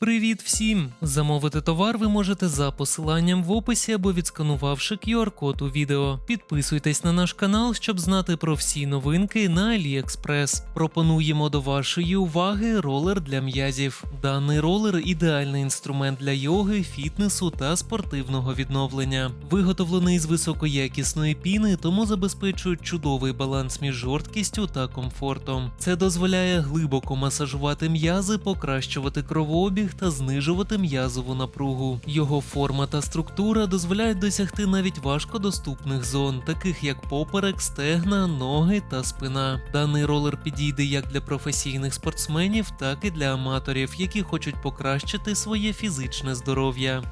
Привіт всім! Замовити товар ви можете за посиланням в описі або відсканувавши QR-код у відео. Підписуйтесь на наш канал, щоб знати про всі новинки на AliExpress. Пропонуємо до вашої уваги ролер для м'язів. Даний ролер ідеальний інструмент для йоги, фітнесу та спортивного відновлення. Виготовлений з високоякісної піни, тому забезпечує чудовий баланс між жорсткістю та комфортом. Це дозволяє глибоко масажувати м'язи, покращувати кровообіг та знижувати м'язову напругу. Його форма та структура дозволяють досягти навіть важкодоступних зон, таких як поперек, стегна, ноги та спина. Даний ролер підійде як для професійних спортсменів, так і для аматорів, які хочуть покращити своє фізичне здоров'я.